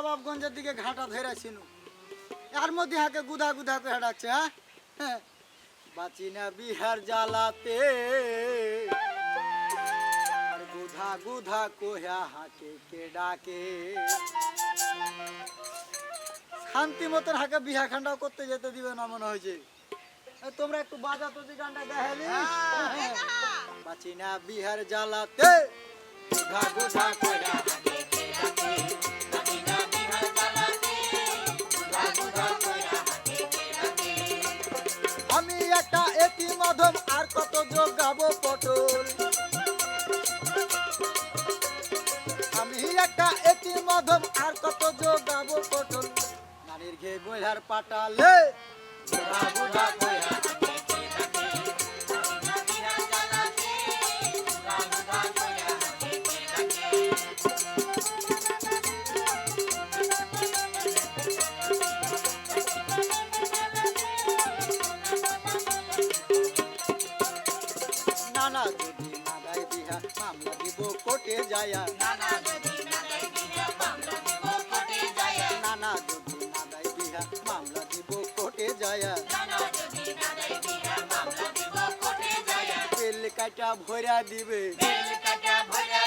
লবাবগঞ্জের দিকে ঘাটা ধরেছিল এর মধ্যে হাকে গুধা গুধা করে ডাকছে হ্যাঁ? হ্যাঁ। বাঁচি না বিহার জ্বালাতে। আর গুধা গুধা কোহা হাকে কে ডাকে? শান্তি মতন হাকে বিহা খান্ডাও করতে যেতে দিবে না মনে হয়েছে। তোমরা একটু বাজা তো গানটা দেখালি। বাঁচি না বিহার জ্বালাতে। গুধা গুধা কোহা কত যোগ গাবো পটল। আমি একটা এটি মাধব আর কত যোগ গাবো পটল। নারীর ঘে বইহার পাটালে। বুড়া বুড়া বইহার নানা যদি নাগাই বিহা মামলা দিব কোর্টে যায়া নানা যদি নাগাই বিহা মামলা দিব কোর্টে যায়া বেল কাটা ভরা দিবে বেল কাটা ভরা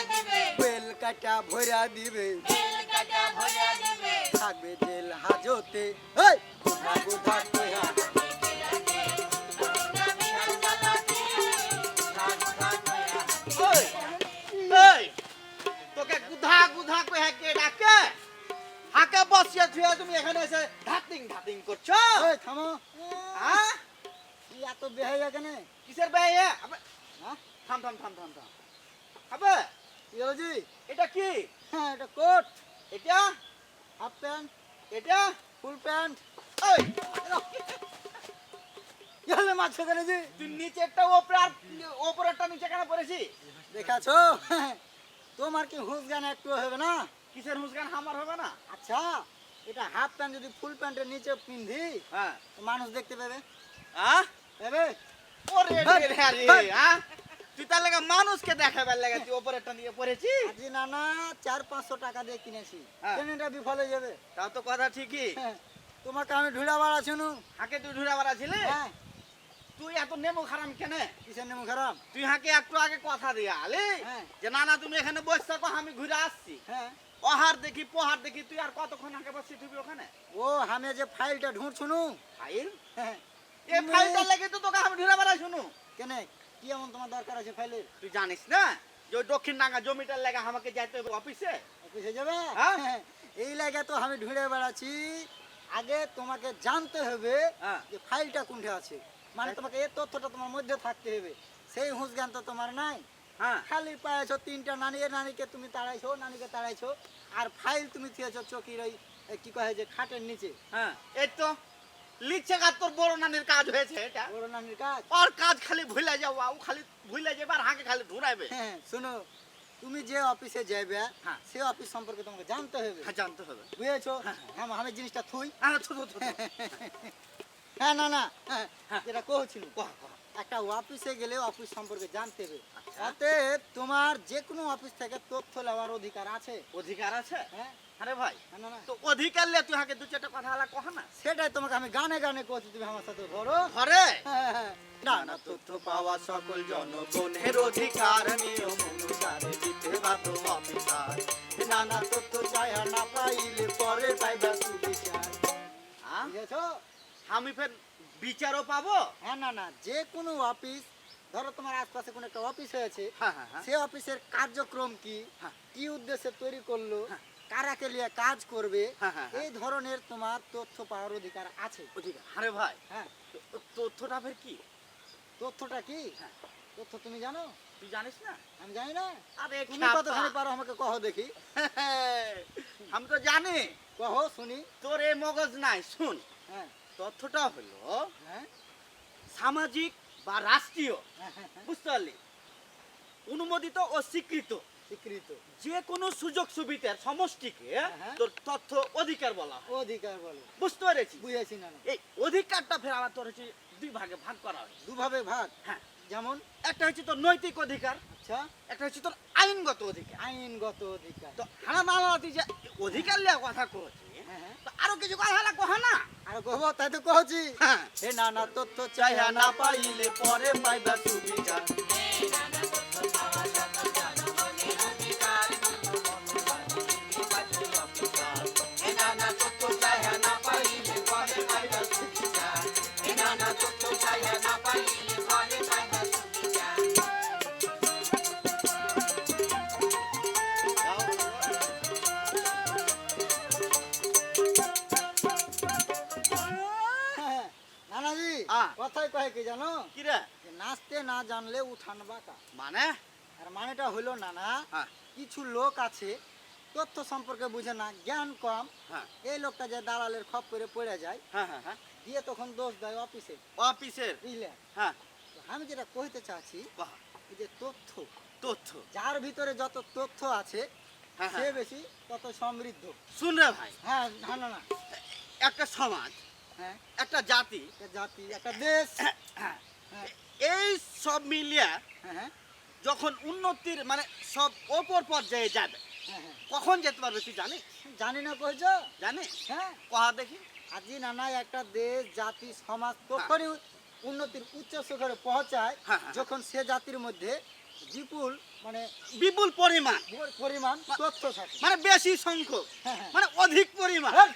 দিবে থাকবে জেল হাজতে এই গুধা গুধা কয়া গুধা গুধা কয়ে কে ডাকে। হাকে বসিয়ে থুয়ে তুমি এখানে এসে ধাতিং ধাতিং করছ। এই থামো। হ্যাঁ কি এত বেহাইয়া কেন কিসের আবে, হ্যাঁ থাম থাম থাম থাম থাম। আবে হলো এটা কি? হ্যাঁ এটা কোট। এটা? Half pant. এটা? Full pant. ওই কি মাছ কেন জি? তুই নিচেরটা ওপরে আর ওপরেরটা নিচে কেন পড়েছি। দেখাছো তোমার কি হুঁশ জ্ঞান একটু হবে না? কিসের হুসগান আমার হবে না? আচ্ছা। এটা হাফ প্যান্ট যদি ফুল প্যান্টের নিচে পিন্ধি হ্যাঁ। মানুষ দেখতে পাবে। পাবে? ওরে রে রে হ্যাঁ তুই তার লাগা মানুষকে দেখাবার লাগা তুই ওপরেরটা নিয়ে পড়েছি আজি নানা চার পাঁচশো টাকা দিয়ে কিনেছি। হ্যাঁ। কেন এটা বিফল হয়ে যাবে। তাও তো কথা ঠিকই। হ্যাঁ, তোমাকে আমি ঢুড়া বাড়া শুনু হাকে তুই ঢুরা বাড়া ছিলে? হ্যাঁ। তুই এত নেমো খারাম কেন? কিসের নেমু খারাপ তুই হাকে একটু আগে কথা দিয়ে আলি? হ্যাঁ। যে না না তুমি এখানে বসে থাকো আমি ঘুরে আসছি। হ্যাঁ। অহার দেখি পোহার দেখি তুই আর কতক্ষণ আগে বসে তুই ওখানে? ও আমি যে ফাইলটা ঢুঁড়ছুনু ফাইল? হ্যাঁ। এই ফাইলটা লেগে তো তোকে আমি ঢুরা বাড়া শুনু। কেন? কি এমন তোমার দরকার আছে ফাইলের? তুই জানিস না যে দক্ষিণ ডাঙ্গা জমিটার লেগে আমাকে যাইতে হবে অফিসে? অফিসে যাবে? হ্যাঁ। এই লাগে তো আমি ঢুঁড়ে বেড়াচ্ছি। আগে তোমাকে জানতে হবে। যে ফাইলটা কোনটা আছে। মানে তোমাকে এই তথ্যটা তোমার মধ্যে থাকতে হবে। সেই হুঁশ জ্ঞান তো তোমার নাই। হ্যাঁ। খালি পাইছো তিনটা নানি নানিকে তুমি তাড়াইছো নানিকে তাড়াইছো আর ফাইল তুমি থিয়েছো চকির ওই কি কহে যে খাটের নিচে। হ্যাঁ এই তো লিখছে কাজ তোর বড় নানির কাজ হয়েছে এটা। বড় নানির কাজ? ওর কাজ খালি ভুলে যাওয়া ও খালি ভুলে যাবে আর হাঁকে খালি ঢুরাইবে হ্যাঁ শোনো তুমি যে অফিসে যাবে হ্যাঁ। সে অফিস সম্পর্কে তোমাকে জানতে হবে। হ্যাঁ জানতে হবে। বুঝেছ? হ্যাঁ। আমি জিনিসটা থুই। হ্যাঁ থু, থু। হ্যাঁ না না হ্যাঁ, হ্যাঁ। যেটা কহছিল কহ, কহ। একটা অফিসে গেলে অফিস সম্পর্কে জানতে হবে। আচ্ছা। অতএব তোমার যে কোনো অফিস থেকে তথ্য নেওয়ার অধিকার আছে। অধিকার আছে? হ্যাঁ। আরে ভাই হ্যাঁ, তো অধিকার লে তুই হাঁকে দু চারটা কথা হলা কহ না। সেটাই তোমাকে আমি গানে গানে কহছি তুমি আমার সাথে ধরো। ঘরে হ্যাঁ, হ্যাঁ। না না তথ্য পাওয়া সকল জনগণের অধিকার। নিয়ম অনুসারে দিতে বাধ্য অফিসার নানা তথ্য চাই না পাইলে পরে পাইবা সুবিচার? বুঝেছ? আমি ফের বিচারও পাবো? হ্যাঁ না না যে কোনো অফিস ধরো তোমার আশপাশে কোনো একটা অফিস হয়েছে হ্যাঁ হ্যাঁ হ্যাঁ। সে অফিসের কার্যক্রম কি। কি উদ্দেশ্যে তৈরি করল। কারাকে নিয়ে কাজ করবে। এই ধরনের তোমার তথ্য পাওয়ার অধিকার আছে। আরে ভাই হ্যাঁ। তথ্যটা ফের কি? তথ্যটা কি? হ্যাঁ। তথ্য তুমি জানো? তুই জানিস না? আমি জানি না। আরে তুমি কতখানি পারো আমাকে কহ দেখি। আমি তো জানি। কহ শুনি। তোর এই মগজ নাই শুন। হ্যাঁ। তথ্যটা হলো হ্যাঁ। সামাজিক বা রাষ্ট্রীয় হ্যাঁ, হ্যাঁ, বুঝতে পারলি? অনুমোদিত ও স্বীকৃত। স্বীকৃত। যে কোনো সুযোগ সুবিধার সমষ্টিকে। তোর তথ্য অধিকার বলা অধিকার বলো। বুঝতে পেরেছি? বুঝেছি না না। এই অধিকারটা ফের আমার তোর হচ্ছে দুই ভাগে ভাগ করা হয়। দুভাবে ভাগ? হ্যাঁ। যেমন? একটা হচ্ছে তোর নৈতিক অধিকার আচ্ছা একটা হচ্ছে তোর আইনগত অধিকার। আইনগত অধিকার। তো হানা যে অধিকার লিয়া কথা কইছি হ্যাঁ। হ্যাঁ আরও কিছু কথা হলা কহ না। আর কহব তাই তো কহছি। হে না না তথ্য চাইয়া না পাইলে পরে পাইবা হ্যাঁ, জানো? কি রে যে নাচতে না জানলে উঠান বাঁকা মানে? আর মানেটা হইল না না? কিছু লোক আছে তথ্য সম্পর্কে বুঝে না জ্ঞান কম। হ্যাঁ। এই লোকটা যে দালালের খপ করে পড়ে যায় হ্যাঁ হ্যাঁ হ্যাঁ। দিয়ে তখন দোষ দেয় অফিসে। অফিসের? বুঝলে? হ্যাঁ। আমি যেটা কইতে চাচ্ছি যে তথ্য। তথ্য? যার ভিতরে যত তথ্য আছে হ্যাঁ সে হ্যাঁ বেশি তত সমৃদ্ধ। শুন রে ভাই। হ্যাঁ না না একটা সমাজ হ্যাঁ একটা জাতি। একটা জাতি একটা দেশ। হ্যাঁ, হ্যাঁ এই সব মিলিয়া হ্যাঁ হ্যাঁ। যখন উন্নতির মানে সব ওপর পর্যায়ে যাবে হ্যাঁ, হ্যাঁ। কখন যেতে পারবে তুই জানিস? জানি না কইছ জানিস? হ্যাঁ। কহা দেখি। আজি নানা একটা দেশ জাতি সমাজ তখনই উন্নতির উচ্চ শিখরে পৌঁছায় হ্যাঁ, হ্যাঁ। যখন সে জাতির মধ্যে বিপুল মানে বিপুল পরিমাণ। পরিমাণ তথ্য থাকে। মানে বেশি সংখ্যক হ্যাঁ, হ্যাঁ। মানে অধিক পরিমাণ। হ্যাঁ,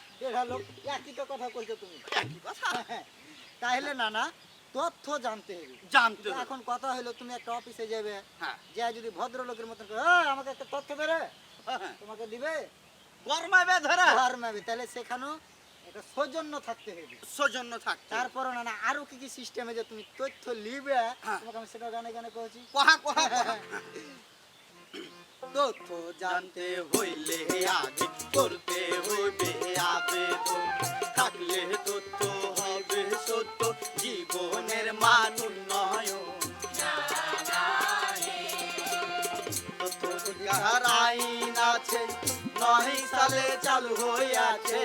একই তো কথা কইছো তুমি। একই কথা? তাহলে নানা তথ্য জানতে হবে। জানতে এখন কথা হলো তুমি একটা অফিসে যাবে। হ্যাঁ। যে যদি ভদ্রলোকের মতন আমাকে একটা তথ্য হ্যাঁ। তোমাকে দিবে? গরমাবে ধরা। আর মাবে তাহলে সেখানেও সৌজন্য থাকতে হবে। সৌজন্য থাক তারপর না না আরও কি কি সিস্টেমে যে তুমি তথ্য লিবে হ্যাঁ। তোমাকে আমি সেটা গানে গানে কইছি কোহা কহা কহা। তথ্য জানতে জানতে হইলে আগে করতে নয় সালে চালু হইয়াছে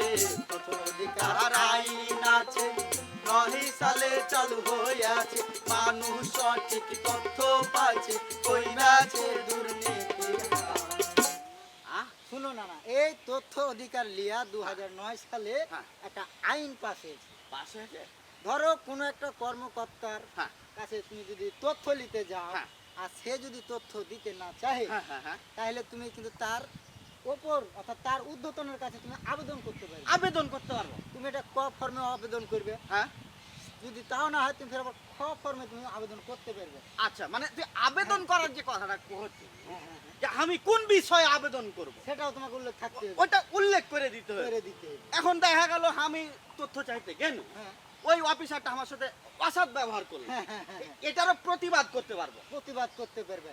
অধিকার আইন আছে নয় সালে চালু হইয়াছে মানুষ সঠিক তথ্য পাচ্ছে কইরাছে হাত। শুনো না না এই তথ্য অধিকার লিয়া দু সালে হ্যাঁ। একটা আইন পাস হয়েছে পাশে আছে ধরো কোনো একটা কর্মকর্তার হ্যাঁ কাছে তুমি যদি তথ্য নিতে যাও হ্যাঁ। আর সে যদি তথ্য দিতে না চাহে তাহলে তুমি কিন্তু তার ওপর অর্থাৎ তার ঊর্ধ্বতনের কাছে তুমি আবেদন করতে পারবে। আবেদন করতে পারব। তুমি এটা ক ফর্মে আবেদন করবে হ্যাঁ? যদি তাও না হয় তুমি ফের আবার খ ফর্মে তুমি আবেদন করতে পারবে। আচ্ছা মানে তুই আবেদন করার যে কথাটা কহছি হ্যাঁ, হ্যাঁ, হ্যাঁ। যে আমি কোন বিষয়ে আবেদন করব? সেটাও তোমাকে উল্লেখ থাকতে হবে। ওটা উল্লেখ করে দিতে হবে। করে দিতে হবে। এখন দেখা গেল আমি তথ্য চাইতে গেল হ্যাঁ। ওই অফিসারটা আমার সাথে অসাদ ব্যবহার করল। হ্যাঁ, হ্যাঁ, হ্যাঁ, হ্যাঁ। এটারও প্রতিবাদ করতে পারব। প্রতিবাদ করতে পারবে।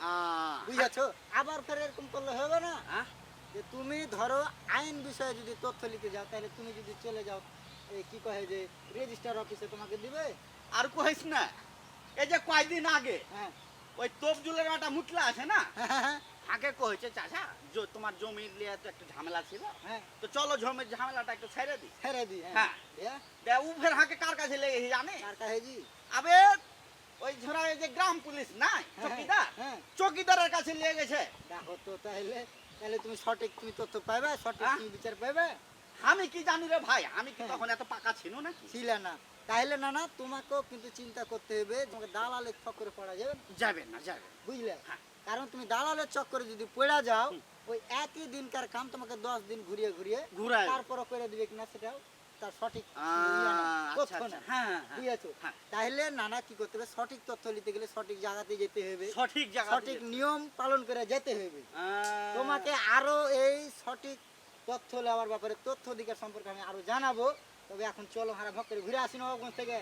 বুঝেছ? আবার ফের এরকম করলে হবে না? হ্যাঁ? যে তুমি ধরো আইন বিষয়ে যদি তথ্য লিখে যাও তাহলে তুমি যদি চলে যাও কি কহে যে রেজিস্টার অফিসে তোমাকে দিবে? আর কইস না এই যে কয়দিন আগে হ্যাঁ। ওই তোপজুলের একটা মুটলা আছে না? হ্যাঁ, হ্যাঁ, আগে কইছে চাচা জ- তোমার জমির লিয়ে তো একটা ঝামেলা ছিল হ্যাঁ। তো চলো জমির ঝামেলাটা একটু ছেড়ে দিই। ছেড়ে দি হ্যাঁ। হ্যাঁ। দিয়া, দে উ ফের হাঁকে কার কাছে লেগেছে জানে কার কাছে জি আবে ওই ঝরা এই যে গ্রাম পুলিশ নাই হ্যাঁ, চকিদার? হ্যাঁ। চকিদারের কাছে নিয়ে গেছে দেখো তো তাহলে তাহলে তুমি সঠিক তুমি তথ্য পাইবে সঠিক হ্যাঁ? তুমি বিচার পাইবে। আমি কি জানি রে ভাই? আমি কি হ্যাঁ। তখন এত পাকা ছিল নাকি? ছিল না। তাহলে না না তোমাকেও কিন্তু চিন্তা করতে হবে তোমাকে দালালের চক্করে পড়া যাবে না, যাবে না যাবে। বুঝলে? হ্যাঁ। কারণ তুমি দালালের চক্করে যদি পড়া যাও ওই একই দিনকার কাম তোমাকে দশ দিন ঘুরিয়ে ঘুরিয়ে তারপরে করে দিবে কিনা সেটাও তার সঠিক না, তথ্য আচ্ছা। না হ্যাঁ। হ্যাঁ বুঝেছ হ্যাঁ। তাহলে নানা কি করতে হবে? সঠিক তথ্য নিতে গেলে সঠিক জায়গাতে যেতে হবে। সঠিক জায়গা সঠিক নিয়ম পালন করে যেতে হবে। তোমাকে আরও এই সঠিক তথ্য নেওয়ার ব্যাপারে তথ্য অধিকার সম্পর্কে আমি আরও জানাব। তবে এখন চলো হারা ভক্ত ঘুরে আসি নবাবগঞ্জ থেকে।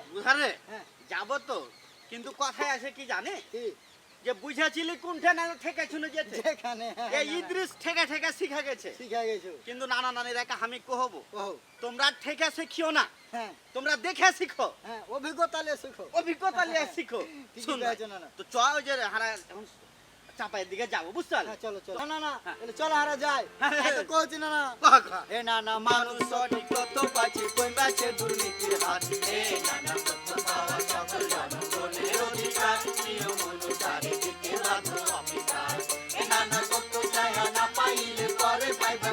হ্যাঁ। যাব তো। কিন্তু কথায় আছে কি জানে? কি? যে বুঝেছিলি কোনটা না শুনে যেতে? যেখানে হ্যাঁ, এই না, না, ইদ্রিস ঠেকা ঠেকা শিখা গেছে। শিখা গেছে। কিন্তু নানা নানির একা আমি কহবো তোমরা ঠেকে শিখিও না হ্যাঁ। তোমরা দেখে শিখো। হ্যাঁ অভিজ্ঞতা নিয়ে শিখো। অভিজ্ঞতা নিয়ে শিখো। শুন না, না। তো চ যে হারা এখন চাপায়ের দিকে যাব বুঝতে পারলে? হ্যাঁ চলো চলো। না না না হ্যাঁ। চলো হারা যাই। হ্যাঁ, হ্যাঁ। এত না না। এ না না মানুষ সঠিক তথ্য পাচ্ছে কই ম্যাচে দুর্নীতির হাত? এ নানা তথ্য পাওয়া সকল জনগণের অধিকার তো চায়া না পাইলে পরে পাইবা